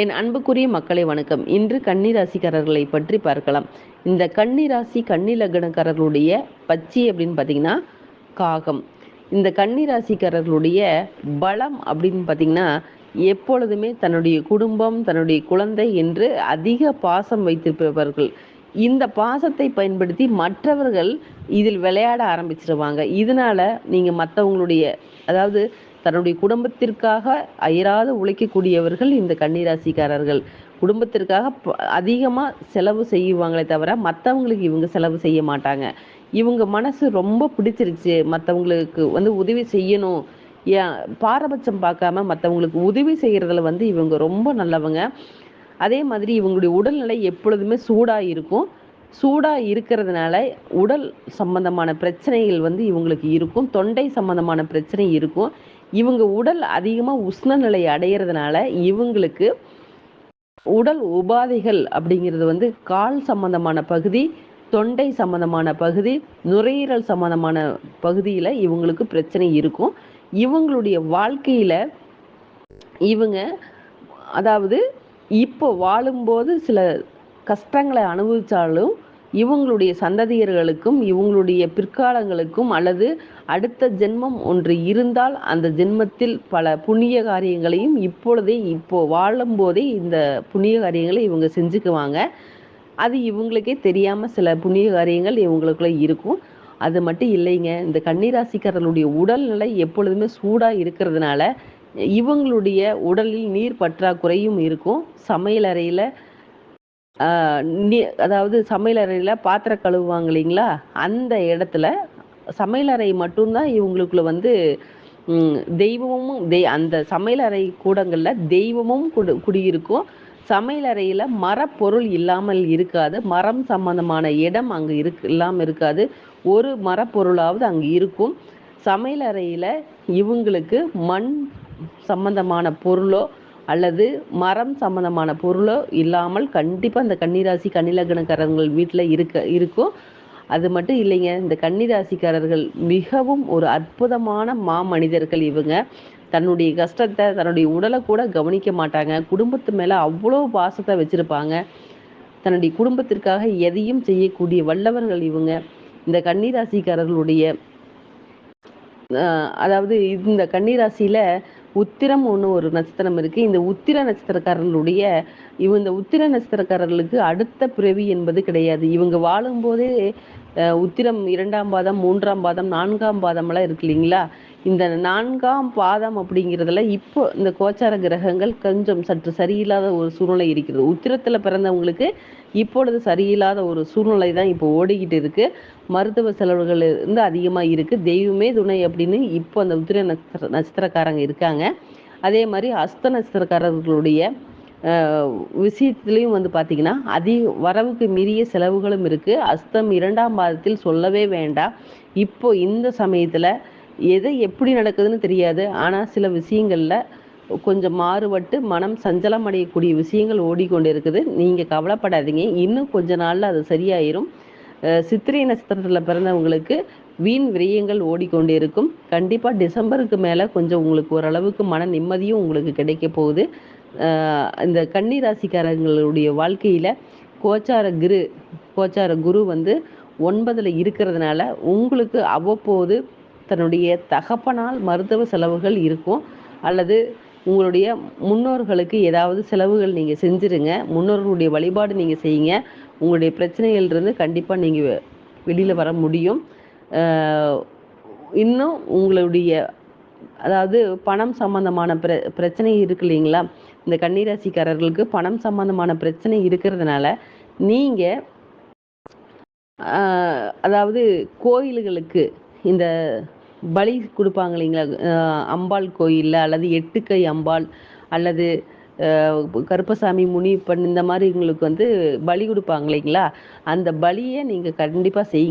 என் அன்புக்குரிய மக்களை வணக்கம். இன்று கன்னிராசிக்காரர்களை பற்றி பார்க்கலாம். இந்த கன்னிராசி கன்னி லக்னக்காரர்களுடைய பச்சி அப்படின்னு பார்த்தீங்கன்னா காகம். இந்த கன்னிராசிக்காரர்களுடைய பலம் அப்படின்னு பார்த்தீங்கன்னா எப்பொழுதுமே தன்னுடைய குடும்பம் தன்னுடைய குழந்தை என்று அதிக பாசம் வைத்திருப்பவர்கள். இந்த பாசத்தை பயன்படுத்தி மற்றவர்கள் இதில் விளையாட ஆரம்பிச்சிருவாங்க. இதனால நீங்கள் மற்றவங்களுடைய அதாவது தன்னுடைய குடும்பத்திற்காக அயராது உழைக்கக்கூடியவர்கள் இந்த கன்னிராசிக்காரர்கள். குடும்பத்திற்காக அதிகமாக செலவு செய்வாங்களே தவிர மற்றவங்களுக்கு இவங்க செலவு செய்ய மாட்டாங்க. இவங்க மனசு ரொம்ப பிடிச்சிருச்சு. மற்றவங்களுக்கு வந்து உதவி செய்யணும். ஏன் பாரபட்சம் பார்க்காம மற்றவங்களுக்கு உதவி செய்கிறதுல வந்து இவங்க ரொம்ப நல்லவங்க. அதே மாதிரி இவங்களுடைய உடல்நிலை எப்பொழுதுமே சூடாக இருக்கும். சூடாக இருக்கிறதுனால உடல் சம்பந்தமான பிரச்சனைகள் வந்து இவங்களுக்கு இருக்கும். தொண்டை சம்பந்தமான பிரச்சனை இருக்கும். இவங்க உடல் அதிகமாக உஷ்ணநிலை அடையிறதுனால இவங்களுக்கு உடல் உபாதைகள் அப்படிங்கிறது வந்து கால் சம்பந்தமான பகுதி தொண்டை சம்பந்தமான பகுதி நுரையீரல் சம்பந்தமான பகுதியில் இவங்களுக்கு பிரச்சனை இருக்கும். இவங்களுடைய வாழ்க்கையில் இவங்க அதாவது இப்போ வாழும்போது சில கஷ்டங்களை அனுபவித்தாலும் இவங்களுடைய சந்ததியர்களுக்கும் இவங்களுடைய பிற்காலங்களுக்கும் அல்லது அடுத்த ஜென்மம் ஒன்று இருந்தால் அந்த ஜென்மத்தில் பல புண்ணிய காரியங்களையும் இப்பொழுதே இப்போ வாழும்போதே இந்த புண்ணிய காரியங்களை இவங்க செஞ்சுக்குவாங்க. அது இவங்களுக்கே தெரியாமல் சில புண்ணிய காரியங்கள் இவங்களுக்குள்ள இருக்கும். அது மட்டும் இல்லைங்க. இந்த கன்னிராசிக்காரர்களுடைய உடல்நிலை எப்பொழுதுமே சூடாக இருக்கிறதுனால இவங்களுடைய உடலில் நீர் பற்றாக்குறையும் இருக்கும். சமையல் அறையில் அதாவது சமையல் அறையில் பாத்திரம் கழுவுவாங்க இல்லைங்களா? அந்த இடத்துல சமையலறை மட்டும்தான் இவங்களுக்குள்ள வந்து தெய்வமும் தெய் அந்த சமையலறை கூடங்களில் தெய்வமும் குடி குடியிருக்கும். சமையலறையில் மரப்பொருள் இல்லாமல் இருக்காது. மரம் சம்பந்தமான இடம் அங்கே இருக்கு இல்லாமல் இருக்காது. ஒரு மரப்பொருளாவது அங்கே இருக்கும். சமையலறையில் இவங்களுக்கு மண் சம்பந்தமான பொருளோ அல்லது மரம் சம்பந்தமான பொருளோ இல்லாமல் கண்டிப்பாக அந்த கன்னிராசி கன்னிலக்கணக்காரர்கள் வீட்டில் இருக்க இருக்கும். அது மட்டும் இல்லைங்க இந்த கன்னிராசிக்காரர்கள் மிகவும் ஒரு அற்புதமான மாமனிதர்கள் இவங்க. தன்னுடைய கஷ்டத்தை தன்னுடைய உடலை கூட கவனிக்க மாட்டாங்க. குடும்பத்து மேலே அவ்வளோ பாசத்தை வச்சுருப்பாங்க. தன்னுடைய குடும்பத்திற்காக எதையும் செய்யக்கூடிய வல்லவர்கள் இவங்க. இந்த கன்னிராசிக்காரர்களுடைய அதாவது இந்த கன்னிராசியில உத்திரம் ஒன்று ஒரு நட்சத்திரம் இருக்கு. இந்த உத்திர நட்சத்திரக்காரர்களுடைய இவங்க இந்த உத்திர நட்சத்திரக்காரர்களுக்கு அடுத்த பிறவி என்பது கிடையாது. இவங்க வாழும்போதே உத்திரம் இரண்டாம் பாதம் மூன்றாம் பாதம் நான்காம் பாதம்லாம் இருக்கு இல்லைங்களா? இந்த நான்காம் பாதம் அப்படிங்கிறதுல இப்போ இந்த கோச்சார கிரகங்கள் கொஞ்சம் சற்று சரியில்லாத ஒரு சூழ்நிலை இருக்கிறது. உத்திரத்தில் பிறந்தவங்களுக்கு இப்பொழுது சரியில்லாத ஒரு சூழ்நிலை தான் இப்போ ஓடிக்கிட்டு இருக்கு. மருத்துவ செலவுகள் வந்து அதிகமாக இருக்குது தெய்வமே துணை அப்படின்னு இப்போ அந்த உத்திர நட்சத்திர நட்சத்திரக்காரங்க இருக்காங்க. அதே மாதிரி அஸ்த நட்சத்திரக்காரர்களுடைய விஷயத்துலேயும் வந்து பார்த்திங்கன்னா அதிக வரவுக்கு மீறிய செலவுகளும் இருக்குது அஸ்தம் இரண்டாம் மாதத்தில் சொல்லவே வேண்டாம் இப்போ இந்த சமயத்தில் எது எப்படி நடக்குதுன்னு தெரியாது. ஆனால் சில விஷயங்களில் கொஞ்சம் மாறுபட்டு மனம் சஞ்சலம் அடையக்கூடிய விஷயங்கள் ஓடிக்கொண்டு இருக்குது நீங்கள் கவலைப்படாதீங்க. இன்னும் கொஞ்ச நாளில் அது சரியாயிரும். சித்திரை நட்சத்திரத்தில் பிறந்தவங்களுக்கு வீண் விரயங்கள் ஓடிக்கொண்டே இருக்கும் கண்டிப்பாக டிசம்பருக்கு மேலே கொஞ்சம் உங்களுக்கு ஓரளவுக்கு மன நிம்மதியும் உங்களுக்கு கிடைக்க போகுது. இந்த கன்னி ராசிக்காரங்களுடைய வாழ்க்கையில் கோச்சார குரு கோச்சார குரு வந்து ஒன்பதில் இருக்கிறதுனால உங்களுக்கு அவ்வப்போது தன்னுடைய தகப்பனால் மருத்துவ செலவுகள் இருக்கும். அல்லது உங்களுடைய முன்னோர்களுக்கு ஏதாவது செலவுகள் நீங்கள் செஞ்சுருங்க. முன்னோர்களுடைய வழிபாடு நீங்கள் செய்யுங்க. உங்களுடைய பிரச்சனைகள்லேருந்து கண்டிப்பாக நீங்கள் வெளியில் வர முடியும். இன்னும் உங்களுடைய அதாவது பணம் சம்பந்தமான பிர பிரச்சனை இருக்கு இல்லைங்களா? இந்த கன்னிராசிக்காரர்களுக்கு பணம் சம்பந்தமான பிரச்சனை இருக்கிறதுனால நீங்கள் அதாவது கோயில்களுக்கு இந்த பலி கொடுப்பாங்க இல்லைங்களா? அம்பாள் கோயிலில் அல்லது எட்டுக்கை அம்பாள் அல்லது கருப்பசாமி முனிப்பன் இந்த மாதிரி உங்களுக்கு வந்து பலி கொடுப்பாங்க இல்லைங்களா? அந்த பலியை நீங்கள் கண்டிப்பாக செய்